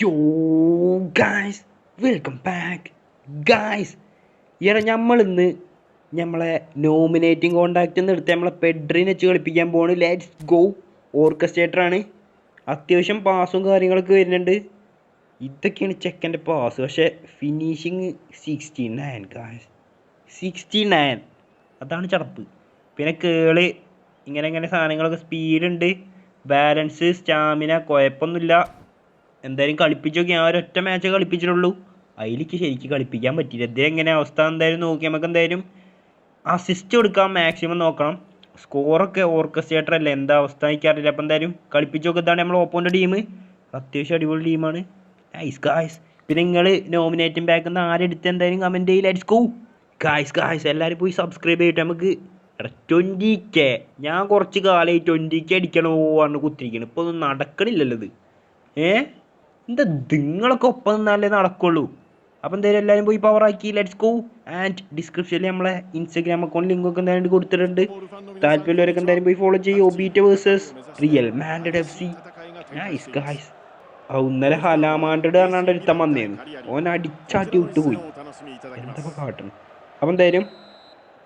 യോ guys welcome back guys ഈയിടെ നമ്മളിന്ന് നമ്മളെ നോമിനേറ്റിംഗ് കോണ്ടാക്റ്റ് എന്ന് എടുത്ത് നമ്മളെ പെഡ്രിനെ വെച്ച് കളിപ്പിക്കാൻ പോണ്. ലെറ്റ്സ് ഗോ ഓർക്കസ്ട്രേറ്റർ ആണ്. അത്യാവശ്യം പാസും കാര്യങ്ങളൊക്കെ വരുന്നുണ്ട്. ഇതൊക്കെയാണ് ചെക്കന്റെ പാസ് പക്ഷേ finishing sixty nine guys sixty nine അതാണ് ചടപ്പ്. പിന്നെ കേൾ ഇങ്ങനെ ഇങ്ങനെ സാധനങ്ങളൊക്കെ സ്പീഡുണ്ട് ബാലൻസ് സ്റ്റാമിന കുഴപ്പമൊന്നുമില്ല. എന്തായാലും കളിപ്പിച്ചൊക്കെ നോക്കി. ഞാൻ ഒരൊറ്റ മാച്ച് കളിപ്പിച്ചിട്ടുള്ളൂ. അതിലേക്ക് ശരിക്ക് കളിപ്പിക്കാൻ പറ്റില്ല ഇതിൽ എങ്ങനെ അവസ്ഥ എന്തായാലും നോക്കി നമുക്ക് എന്തായാലും അസിസ്റ്റ് കൊടുക്കാൻ മാക്സിമം നോക്കണം. സ്കോറൊക്കെ ഓർക്കസ്ട്രേറ്റർ അല്ലേ? എന്താ അവസ്ഥ എനിക്കറിയില്ല അപ്പം എന്തായാലും കളിപ്പിച്ച് നോക്കുന്നതാണ് നമ്മൾ ഓപ്പോന്റെ ടീം അത്യാവശ്യം അടിപൊളി ടീമാണ് ഐസ് ഗായ്സ് പിന്നെ നിങ്ങൾ നോമിനേറ്റും ബാക്കിൽ നിന്ന് ആരെടുത്ത് എന്തായാലും കമന്റ് ചെയ്യില്ല ലെറ്റ്സ് ഗോ ഗായ്സ് ഗായ്സ് എല്ലാവരും പോയി സബ്സ്ക്രൈബ് ചെയ്തിട്ട് നമുക്ക് ട്വന്റി കെ ഞാൻ കുറച്ച് കാലമായി ട്വന്റി കെ അടിക്കണോ പറഞ്ഞ് കുത്തിരിക്കണം. ഇപ്പോൾ ഒന്നും നടക്കണില്ലല്ലോ ഇത്. ഏ? എന്താ നിങ്ങളൊക്കെ ഒപ്പം നിന്നാലേ നടക്കുള്ളൂ. അപ്പം എന്തായാലും എല്ലാവരും പോയി പവർ ആക്കി. ലെറ്റ്സ് ഗോ ആൻഡ് ഡിസ്ക്രിപ്ഷനിൽ നമ്മളെ ഇൻസ്റ്റാഗ്രാം അക്കൗണ്ട് ലിങ്ക് ഒക്കെ എന്തായാലും കൊടുത്തിട്ടുണ്ട്. താല്പര്യമുള്ളവരൊക്കെ എന്തായാലും പോയി ഫോളോ ചെയ്യും. ഒബീറ്റ versus Real Madrid F C nice guys ഇന്നലെ ഹലാമാൻഡഡ് പറഞ്ഞാണ്ട് ഒരുത്തൻ വന്നേന്ന്. ഓൻ അടിച്ചാട്ടി വിട്ടുപോയി. എന്താ കാട്ടണം? അപ്പം എന്തായാലും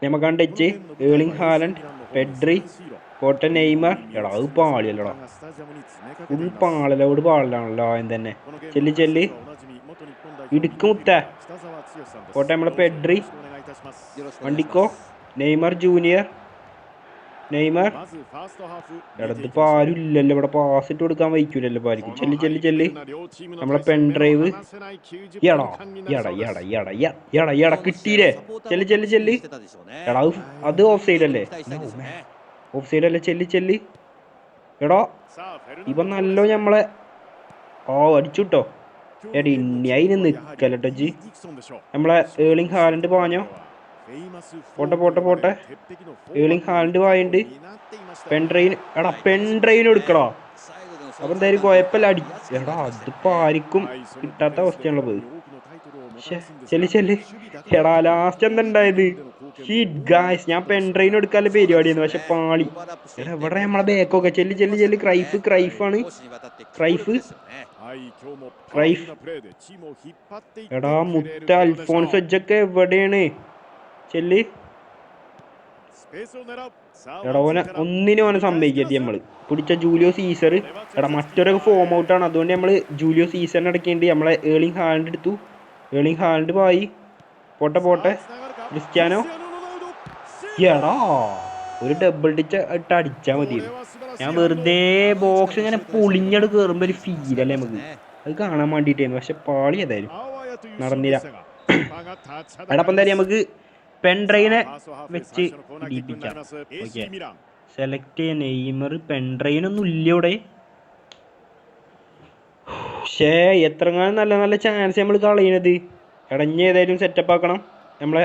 നമുക്ക് കണ്ടുവച്ച് ഏളിങ് ഹാലൻഡ് പെഡ്രി കോട്ട നെയ്മർ. എടാ അത് പാളിയല്ലടാ. ഫുൾ പാളലോട് പാളിലാണല്ലോ ആദ്യം തന്നെ. ചെല്ലി ചെല്ലി. ഇടുക്ക് മുത്ത. കോട്ട നമ്മളെ പെഡ്രി. വണ്ടിക്കോ? Neymar junior. നെയ്മർ? എടാ ഇതിപ്പോ ആരും ഇല്ലല്ലോ ഇവിടെ പാസ് ഇട്ട് കൊടുക്കാൻ വയ്ക്കൂലല്ലോ ഇപ്പൊ ആയിരിക്കും ചെല്ലി ചെല്ലി ചെല്ലി. നമ്മളെ പെൺഡ്രൈവ് എടാ എടാ എടാ എടാ എ- എടാ എടാ കിട്ടിയില്ലേ? ചെല്ലി ചെല്ലി ചെല്ലി. എടാ അത് അത് ഓഫ് സൈഡ് അല്ലേ ഓഫ് സൈഡ് അല്ലേ? ചെല്ലി ചെല്ലി. എടോ ഇവൻ നല്ലോ ഞമ്മളെ ഓ അടിച്ചുട്ടോ. എടി ഇനി അതിന് നിക്കല്ലോ ജി നമ്മളെ ഏളിങ് ഹാലൻഡ് പാഞ്ഞോ? പോട്ടെ പോട്ടെ പോട്ടെ. ഏളിങ് ഹാൻഡ് വായുണ്ട് പെൺട്രെയിൻ എടാ പെൺട്രെയിൻ എടുക്കടാ അപ്പൊ എന്തായാലും കുഴപ്പമില്ല. അടി എടാ അതിപ്പോ ആർക്കും കിട്ടാത്ത അവസ്ഥയാണുള്ളത്. ശ്ശെ, ചെല്ലി ചെല്ലി. എടാ ലാസ്റ്റ് എന്താ ഉണ്ടായത്? ഷീറ്റ് ഗായ്സ് ഞാൻ പെൺട്രെയിൻ എടുക്കാനുള്ള പരിപാടിയായിരുന്നു പക്ഷെ പാളി. എടാ എവിടെ നമ്മളെ ബേക്കൊക്കെ ചെല്ലി ചെല്ലി ചെല്ലി. ക്രൈഫ് ക്രൈഫാണ് ക്രൈഫ് ക്രൈഫ് എടാ മുത്ത അൽഫോൺസ് ഒക്കെ എവിടെയാണ്? ചെല്ലി. എടാ ഓനെ ഒന്നിനും ഓനെ സമ്മതിക്കരുത് നമ്മൾ. പിടിച്ച ജൂലിയോ സീസർ എടാ മറ്റൊരു ഫോം ഔട്ടാണ് അതുകൊണ്ട് നമ്മൾ ജൂലിയോ സീസറിന് ഇടയ്ക്കേണ്ടി നമ്മളെ ഏളിങ് ഹാൻഡ് എടുത്തു. ഏളിങ് ഹാൻഡ് പോയി. പോട്ടെ പോട്ടെ. ക്രിസ്ത്യാനോ? എടാ ഒരു ഡബിൾ ടിച്ച് ഇട്ട് അടിച്ചാൽ മതി ഞാൻ വെറുതെ ബോക്സ് ഇങ്ങനെ പൊളിഞ്ഞട് കയറുമ്പോൾ ഒരു ഫീലല്ലേ നമുക്ക്? അത് കാണാൻ വേണ്ടിയിട്ടായിരുന്നു പക്ഷെ പാളി ഏതായാലും നടന്നില്ല. എടാ അപ്പം എന്തായാലും നമുക്ക് പെൺഡ്രൈവിനെ വെച്ച് ഇടിപ്പിക്കാം. ഓക്കെ. സെലക്ട് ചെയ്യാൻ നെയ്മർ. പെൺഡ്രൈവിനൊന്നും ഇല്ല ഇവിടെ. ഷേ എത്രങ്ങാനും നല്ല നല്ല ചാൻസ് നമ്മൾ കളയണത്. ഇടഞ്ഞ് ഏതായാലും സെറ്റപ്പ് ആക്കണം. നമ്മളെ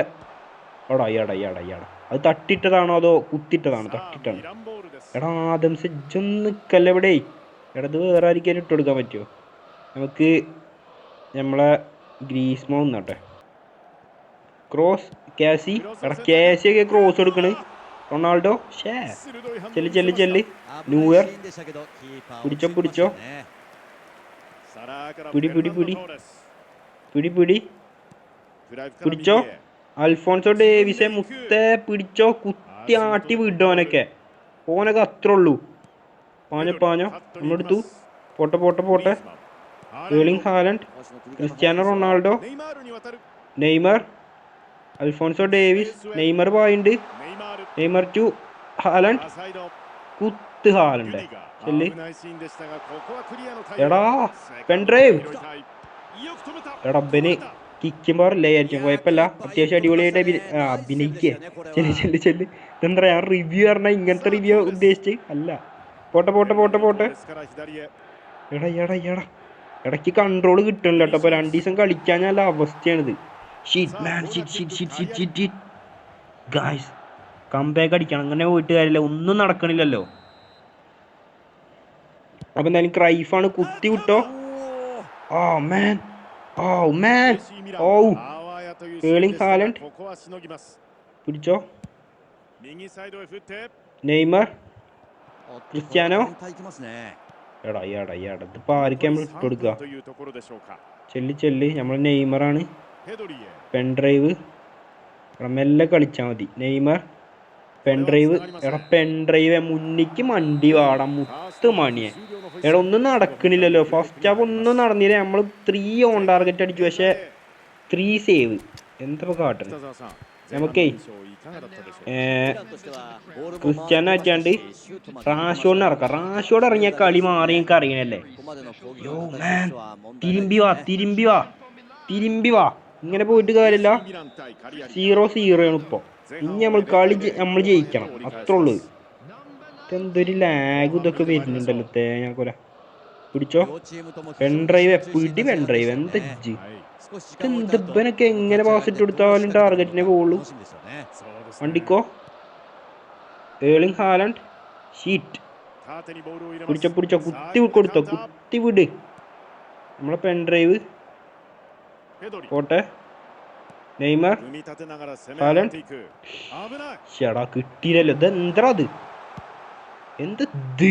എടാ എടാ എടാ എടാ. അത് തട്ടിട്ടതാണോ അതോ കുത്തിട്ടതാണോ? തട്ടിട്ടാണ്. എടാ ആദം സെജ്ജൊന്ന് നിൽക്കല്ല ഇവിടെ. എടാ ഇത് വേറെ ആയിരിക്കും ഇട്ടുകൊടുക്കാൻ പറ്റുമോ നമുക്ക് നമ്മളെ ഗ്രീസ്മോ നിന്നോട്ടെ ക്രോസ് കാസി എടാ കാസിയൊക്കെ ക്രോസ് കൊടുക്കണ് റൊണാൾഡോ ഷേ ചെല്ലി ചെല്ലി ചെല്ലി. ന്യൂയർ പിടിച്ചോ പിടിച്ചോ. പിടി പിടി പിടി. പിടി പിടി. പിടിച്ചോ. അൽഫോൺസോ ഡേവിസെ മുത്തേ പിടിച്ചോ. കുത്തി ആട്ടി വിടോനൊക്കെ ഓനൊക്കെ അത്രേ ഉള്ളൂ. പാഞ്ഞോ പാഞ്ഞോ. നമ്മളെടുത്തു. പോട്ടെ പോട്ടെ പോട്ടെ. Haaland Cristiano Ronaldo Neymar Alphonso Davies Neymar point Neymar to Haaland കുത്ത് ഹാലൻഡ്. ചെല്ലി. എടാ പെൺഡ്രൈവ് എടാ ബന് കിക്കുമ്പോൾ ഇല്ലായിരിക്കും കുഴപ്പമില്ല അത്യാവശ്യം അടിപൊളിയായിട്ട് അഭിനയിക്കുക ചെല്ലു ചെല്ലി ചെല്ലി. ഇതെന്താ ഞാൻ റിവ്യൂ പറഞ്ഞാൽ ഇങ്ങനത്തെ റിവ്യൂ ഉദ്ദേശിച്ച്? അല്ല. പോട്ടെ പോട്ടെ പോട്ടെ പോട്ടെ. എടാ എടാ എടാ. ഇടയ്ക്ക് കൺട്രോൾ കിട്ടണില്ല കേട്ടോ അപ്പോൾ രണ്ടു ദിവസം കളിക്കാൻ നല്ല അവസ്ഥയാണിത്. Shit man shit shit shit shit shit shit guys comeback അടിക്കണം. അങ്ങനെ പോയിട്ട് കാര്യമില്ല ഒന്നും നടക്കണില്ലല്ലോ. അപ്പം എന്തായാലും ക്രൈഫാണ് കുത്തി വിട്ടോ. Oh oh, man oh, oh man oh. Oh. Erling Haaland പിടിച്ചോ. നെയ്മർ. ക്രിസ്ത്യാനോ. എടാ എടാ എടാ. ഇതിപ്പോൾ ആർക്കാ നമ്മൾ ഇട്ട് കൊടുക്കുക ചെല്ലി ചെല്ലി. നമ്മൾ നെയ്മറാണ്. പെൺഡ്രൈവ് മെല്ലെ കളിച്ചാൽ മതി. നെയ്മർ പെൺഡ്രൈവ് എടാ പെൺഡ്രൈവ് മുന്നിക്ക് മണ്ടി വാടാം മുത്ത് മണിയെ. എടാ ഒന്നും നടക്കണില്ലല്ലോ. ഫസ്റ്റ് ഹാഫ് ഒന്നും നടന്നില്ല. നമ്മൾ ത്രീ ഓൺ ടാർഗറ്റ് അടിച്ചു. പക്ഷെ ത്രീ സേവ് എന്താ കാട്ടണം നമുക്കേ ക്രിസ്ത്യാനോ ആറ്റാണ്ട് റാഷോടിനെ ഇറക്കാം. റാഷോഡ് ഇറങ്ങിയ കളി മാറി എനിക്ക് അറിയണല്ലേ? തിരുമ്പി വാ തിരുമ്പി വാ. തിരുമ്പി വാ. ഇങ്ങനെ പോയിട്ട് കാര്യമില്ല. സീറോ സീറോ ആണ് ഇപ്പോൾ ഇനി നമ്മൾ കളി നമ്മൾ ജയിക്കണം. അത്ര ഉള്ളൂ. എന്തൊരു ലാഗ് ഇതൊക്കെ വരുന്നുണ്ടല്ലോ തേങ്ങ കൊല പിടിച്ചോ? പെൺ ഡ്രൈവ് പിടി പെൺ ഡ്രൈവ് എന്താ എങ്ങനെ പാസ് ഇട്ട് കൊടുത്താലും ടാർഗറ്റിനെ പോളു വണ്ടിക്കോ? ഏളിങ് ഹാലൻഡ് ഷീറ്റ് പിടിച്ചോ പിടിച്ചോ. കുത്തി കൊടുത്തോ കുത്തി വിട്. നമ്മളെ പെൺ ഡ്രൈവ് പോട്ടെ നെയ്മർ ചേടാ കിട്ടിയില്ലല്ലോ ഇത് എന്താ അത് എന്ത് ഇത്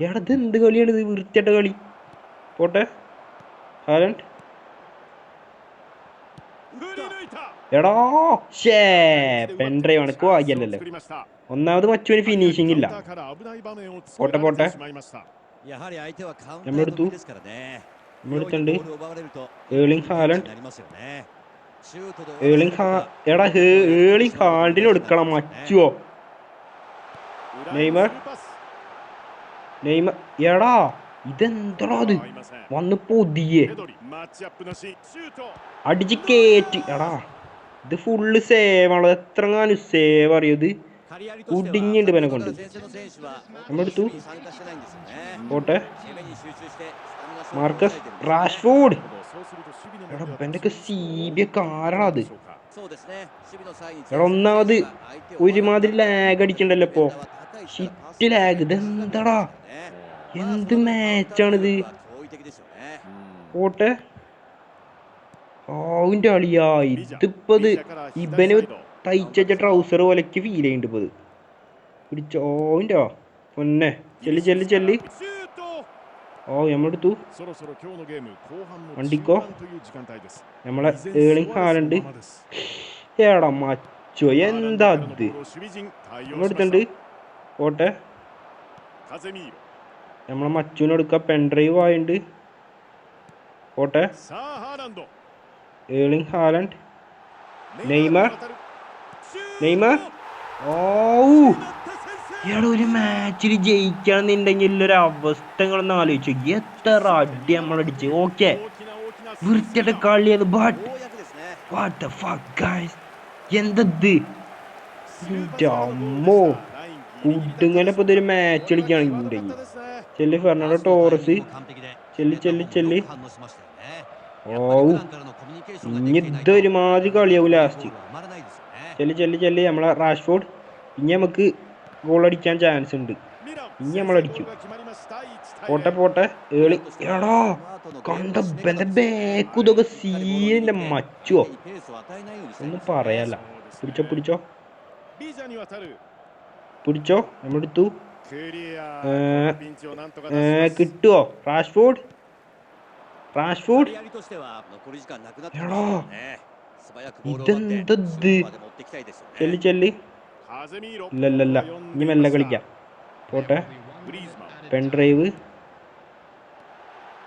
എടാ ഇത് എന്ത് കളിയാണ് ഇത് വൃത്തിയായിട്ട കളി പോട്ടെ ഹാലൻഡ് എടാ ഷേ പെൻഡ്രൈവ് അണക്ക് ആയില്ലല്ലോ ഒന്നാമത് മച്ചൊരു ഫിനിഷിംഗ് ഇല്ല പോട്ടെ പോട്ടെ നമ്മളെടുത്തു ഇവിടുത്തുണ്ട് ഏളിങ് ഹാലണ്ട് ഏളിങ് ഹാ എടാ ഏളിങ് ഹാലണ്ടിന് എടുക്കണം മച്ചുവോ. നെയ്മർ. നെയ്മർ. എടാ ഇതെന്താ അത്? വന്ന് പൊതിയെ. അടിച്ച് കേറ്റ്. എടാ ഇത് ഫുള്ള് സേവാണ് എത്രങ്ങാനും സേവ്. അറിയത് കുടിഞ്ഞിണ്ട് പനെ കൊണ്ട് നമ്മളെടുത്തു. പോട്ടെ. Marcus Rashford. അത്. ഒന്നാമത് ഒരുമാതിരി ലാഗ് അടിക്കണ്ടല്ലോ ഇപ്പോ. ഷിറ്റ് ലാഗ് ഇതെന്താടാ? എന്ത് മാച്ചാണിത് പോട്ടെ. ആവിന്റെ അളിയാ ഇതിപ്പത് ഇബന് തയ്ച്ച ട്രൗസർ പോലെക്ക് ഫീൽ ചെയ്യുന്നുണ്ട് ഇപ്പത്. പിടിച്ചോ ഓവിന്റെ പൊന്നെ. ചെല്ലി ചെല്ലി ചെല്ലി. ഓ നമ്മളെടുത്തു വണ്ടിക്കോ? നമ്മളെ ഏളിങ് ഹാലുണ്ട് ഏടാ മച്ചോ എന്താ ഇത് നമ്മളെടുത്തുണ്ട് പോട്ടെ. നമ്മളെ മച്ചുവിനെടുക്ക പെൻഡ്രൈവ് ആയിണ്ട് പോട്ടെ. Erling Haaland. നെയ്മർ. നെയ്മർ. ഓ ഇയാൾ ഒരു മാച്ചിൽ ജയിക്കണമെന്നുണ്ടെങ്കിൽ ഒരു അവസ്ഥകളൊന്ന് ആലോചിച്ചു എത്ര അടി നമ്മളടിച്ച് ഓക്കെ വൃത്തിയുടെ കളിയാണ് ബട്ട് വാട്ട് ഫക്ക് ഗൈസ് എന്തത്? അമ്മോ. കുടുങ്ങനെ ഇപ്പൊ ഇതൊരു മാച്ച് കളിക്കുകയാണെങ്കിൽ ചെല്ലി ഫെർണാണ്ടോ ടോറസ്. ചെല്ലി ചെല്ലി ചെല്ലി. ഓ ഇനി ഇതൊരുമാതിരി കളിയാവും ലാസ്റ്റ് ചെല്ലി ചെല്ലി ചെല്ലി. നമ്മളെ റാഷ്ഫോർഡ് ഇനി നമുക്ക് ഗോൾ അടിക്കാൻ ചാൻസ് ഉണ്ട്. ഇനി നമ്മൾ അടിക്കും. പോട്ടെ പോട്ടെ ഏളി. എടാ കണ്ട ബേക്കുതൊക്കെ സീനിന്റെ മച്ചോ ഒന്നും പറയാല്ല. പിടിച്ചോ പിടിച്ചോ. പിടിച്ചോ നമ്മളെടുത്തു കിട്ടുവോ? റാഷ്ഫോർഡ് റാഷ്ഫോർഡ് എടാ ഇതെന്തത് ചെല്ലി ചെല്ലി. ഇല്ലല്ലല്ല ഇനി മെല്ലെ കളിക്കാം. പോട്ടെ. പെൻ ഡ്രൈവ്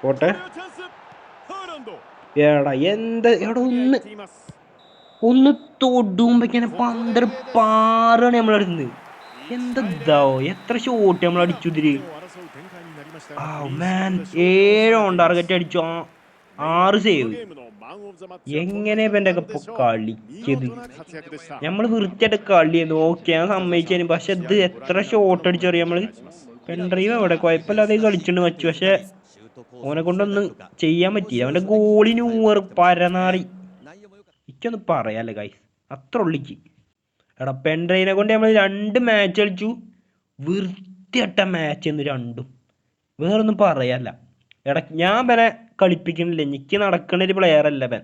പോട്ടെ. എടാ എന്താ എവിടെ ഒന്ന്. ഒന്ന് തൊടുമ്പോഴേക്കാണ് പന്തർ പാറാണ് നമ്മളടുന്ന് എന്താവോ എത്ര ഷോട്ട് നമ്മൾ അടിച്ചു ഇതിൽ. മാൻ ഓൺ ടാർഗറ്റ് അടിച്ചു. ആറ് സേവ് എങ്ങനെ ഇവന്റെ ഒക്കെ കളിക്കത് നമ്മൾ വൃത്തിയായിട്ട് കളി ഞാൻ സമ്മതിച്ചു പക്ഷെ ഇത് എത്ര ഷോട്ട് അടിച്ചറിയാം നമ്മൾ? പെൺഡ്രൈവ് അവിടെ കുഴപ്പമില്ലാതെ കളിച്ചിട്ടുണ്ട് വെച്ചു പക്ഷെ ഓനെ കൊണ്ടൊന്നും ചെയ്യാൻ പറ്റിയില്ല. അവന്റെ ഗോളിന് ഊറ് പരനാറി എനിക്കൊന്ന് പറയാല്ലേ ഗൈസ് അത്ര ഉള്ളിക്ക് എടാ പെൺഡ്രൈനെ കൊണ്ട് നമ്മൾ രണ്ട് മാച്ച് കളിച്ചു. വൃത്തിയട്ട മാച്ച് എന്ന് രണ്ടും. വേറൊന്നും പറയാല്ല എടാ ഞാൻ പിന്നെ കളിപ്പിക്കണില്ല എനിക്ക് നടക്കണ ഒരു പ്ലെയർ അല്ല ഇവൻ.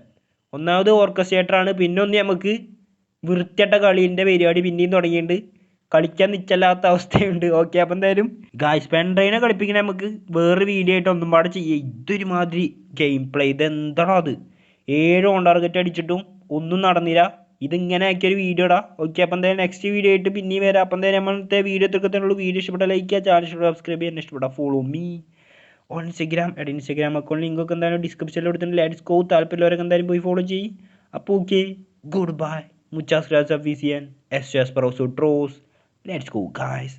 ഒന്നാമത് ഓർക്കസ്ട്രേറ്ററാണ്. പിന്നെ ഒന്ന് നമുക്ക് വൃത്തിയട്ട കളീന്റെ പരിപാടി പിന്നെയും തുടങ്ങിയിട്ടുണ്ട്. കളിക്കാൻ നിച്ചല്ലാത്ത അവസ്ഥയുണ്ട്. ഓക്കെ അപ്പം എന്തായാലും ഗായ്സ് പെൻഡ്രൈനെ കളിപ്പിക്കണ നമുക്ക് വേറെ വീഡിയോ ആയിട്ട് ഒന്നും പാടെ ചെയ്യുക ഇതൊരു മാതിരി ഗെയിം പ്ലേ ഇതെന്താണോ അത്? ഏഴ് ഓൺ ടാർഗറ്റ് അടിച്ചിട്ടും ഒന്നും നടന്നില്ല. ഇതിങ്ങനെ ആക്കിയൊരു വീഡിയോ ഇടാം ഓക്കെ അപ്പം എന്തായാലും നെക്സ്റ്റ് വീഡിയോ ആയിട്ട് പിന്നെയും വരാം. അപ്പം എന്തായാലും നമ്മളത്തെ വീഡിയോ തീർക്കത്തിനുള്ളൂ വീഡിയോ ഇഷ്ടപ്പെട്ട ലൈക്ക് ചെയ്യുക ചാനൽ ഇഷ്ടപ്പെട്ട സബ്സ്ക്രൈബ് ചെയ്യാൻ ഇഷ്ടപ്പെട്ട ഫോളോ മീ ഓൺ ഇൻസ്റ്റഗ്രാം എഡ് ഇൻസ്റ്റഗ്രാം അക്കൗണ്ട് ലിങ്ക് ഒക്കെ എന്തായാലും ഡിസ്ക്രിപ്ഷനിൽ കൊടുത്തിട്ടുണ്ട്. ലെറ്റ്സ് ഗോ താല്പര്യമുള്ളവരൊക്കെ എന്തായാലും പോയി ഫോളോ ചെയ്യും. അപ്പോൾ ഓക്കെ ഗുഡ് ബൈ മുച്ചാസ് ഗ്രാസ് ഓഫ് വിസിയൻ എസ് എസ് പ്രൊസോ ട്രോസ് ലെറ്റ്സ് ഗോ ഗായ്സ്